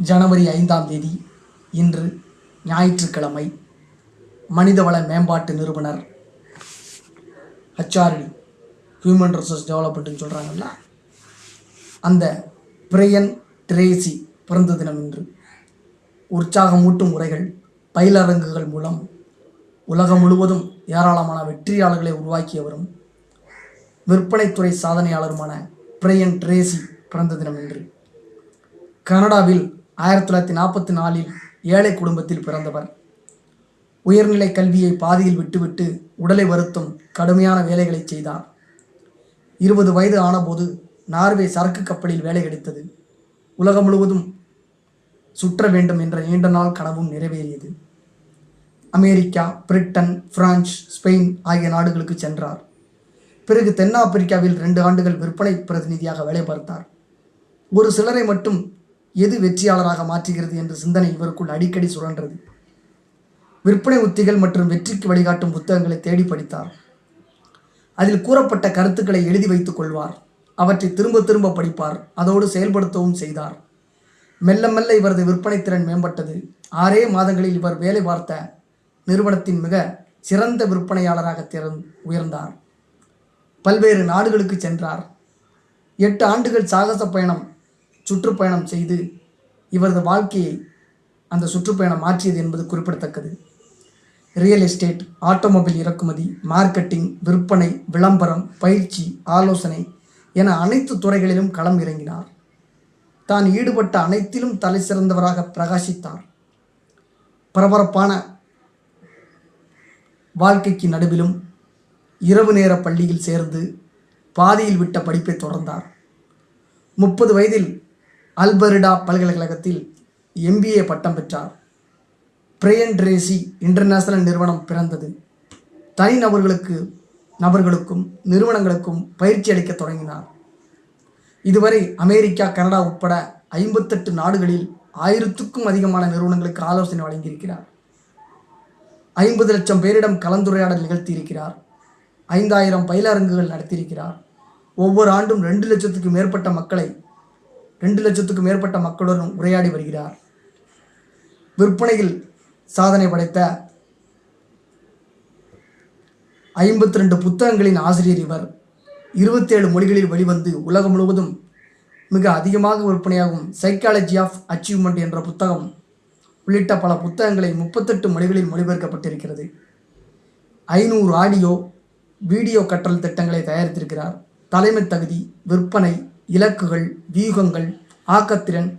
ஜனவரி ஐந்தாம் தேதி இன்று ஞாயிற்றுக்கிழமை மனிதவள மேம்பாட்டு நிறுவனர் ஹச்ஆர்டி ஹியூமன் ரிசோர்ஸ் டெவலப்மெண்ட்னு சொல்கிறாங்கல்ல அந்த பிரையன் ட்ரேசி பிறந்த தினம் இன்று உற்சாகமூட்டும் உரைகள் பயிலரங்குகள் மூலம் உலகம் முழுவதும் ஏராளமான வெற்றியாளர்களை உருவாக்கியவரும் விற்பனைத்துறை சாதனையாளருமான பிரையன் ட்ரேசி பிறந்த தினம் இன்று. கனடாவில் ஆயிரத்தி தொள்ளாயிரத்தி நாற்பத்தி நாலில் ஏழை குடும்பத்தில் பிறந்தவர். உயர்நிலை கல்வியை பாதியில் விட்டுவிட்டு உடலை வருத்தும் கடுமையான வேலைகளை செய்தார். இருபது வயது ஆனபோது நார்வே சரக்கு கப்பலில் வேலை கிடைத்தது. உலகம் முழுவதும் சுற்ற வேண்டும் என்ற நீண்ட நாள் கனவும் நிறைவேறியது. அமெரிக்கா பிரிட்டன் பிரான்ஸ் ஸ்பெயின் ஆகிய நாடுகளுக்கு சென்றார். பிறகு தென்னாப்பிரிக்காவில் ரெண்டு ஆண்டுகள் விற்பனை பிரதிநிதியாக வேலை பார்த்தார். ஒரு சிலரை மட்டும் எது வெற்றியாளராக மாற்றுகிறது என்ற சிந்தனை இவருக்குள் அடிக்கடி சுழன்றது விற்பனை உத்திகள் மற்றும் வெற்றிக்கு வழிகாட்டும் புத்தகங்களை தேடி படித்தார். அதில் கூறப்பட்ட கருத்துக்களை எழுதி வைத்துக் கொள்வார். அவற்றை திரும்ப திரும்ப படிப்பார். அதோடு செயல்படுத்தவும் செய்தார். மெல்ல மெல்ல இவரது விற்பனை திறன் மேம்பட்டது. ஆறே மாதங்களில் இவர் வேலை பார்த்த நிறுவனத்தின் மிக சிறந்த விற்பனையாளராக திறன் உயர்ந்தார். பல்வேறு நாடுகளுக்கு சென்றார். எட்டு ஆண்டுகள் சாகச பயணம் சுற்றுப்பயணம் செய்து இவரது வாழ்க்கையை அந்த சுற்றுப்பயணம் மாற்றியது என்பது குறிப்பிடத்தக்கது. ரியல் எஸ்டேட் ஆட்டோமொபைல் இறக்குமதி மார்க்கெட்டிங் விற்பனை விளம்பரம் பயிற்சி ஆலோசனை என அனைத்து துறைகளிலும் களம் இறங்கினார். தான் ஈடுபட்ட அனைத்திலும் தலை சிறந்தவராக பிரகாசித்தார். பரபரப்பான வாழ்க்கைக்கு நடுவிலும் இரவு நேர பள்ளியில் சேர்ந்து பாதியில் விட்ட படிப்பை தொடர்ந்தார். முப்பது வயதில் அல்பர்டா பல்கலைக்கழகத்தில் எம்பிஏ பட்டம் பெற்றார். பிரையன் ட்ரேசி இன்டர்நேஷனல் நிறுவனம் பிறந்தது. தனிநபர்களுக்கு நபர்களுக்கும் நிறுவனங்களுக்கும் பயிற்சி அளிக்க தொடங்கினார். இதுவரை அமெரிக்கா கனடா உட்பட ஐம்பத்தெட்டு நாடுகளில் ஆயிரத்துக்கும் அதிகமான நிறுவனங்களுக்கு ஆலோசனை வழங்கியிருக்கிறார். ஐம்பது லட்சம் பேரிடம் கலந்துரையாடல் நிகழ்த்தியிருக்கிறார். ஐந்தாயிரம் பயிலரங்குகள் நடத்தியிருக்கிறார். ஒவ்வொரு ஆண்டும் ரெண்டு லட்சத்துக்கு மேற்பட்ட மக்களை ரெண்டு லட்சத்துக்கும் மேற்பட்ட மக்களுடன் உரையாடி வருகிறார். விற்பனையில் சாதனை படைத்த ஐம்பத்தி ரெண்டு புத்தகங்களின் ஆசிரியர் இவர். இருபத்தேழு மொழிகளில் வெளிவந்து உலகம் முழுவதும் மிக அதிகமாக விற்பனையாகும் சைக்காலஜி ஆஃப் அச்சீவ்மெண்ட் என்ற புத்தகம் உள்ளிட்ட பல புத்தகங்களை முப்பத்தெட்டு மொழிகளில் மொழிபெயர்க்கப்பட்டிருக்கிறது. ஐநூறு ஆடியோ வீடியோ கற்றல் திட்டங்களை தயாரித்திருக்கிறார். தலைமை தகுதி விற்பனை இலக்குகள் வியூகங்கள் ஆக்கத்திறன்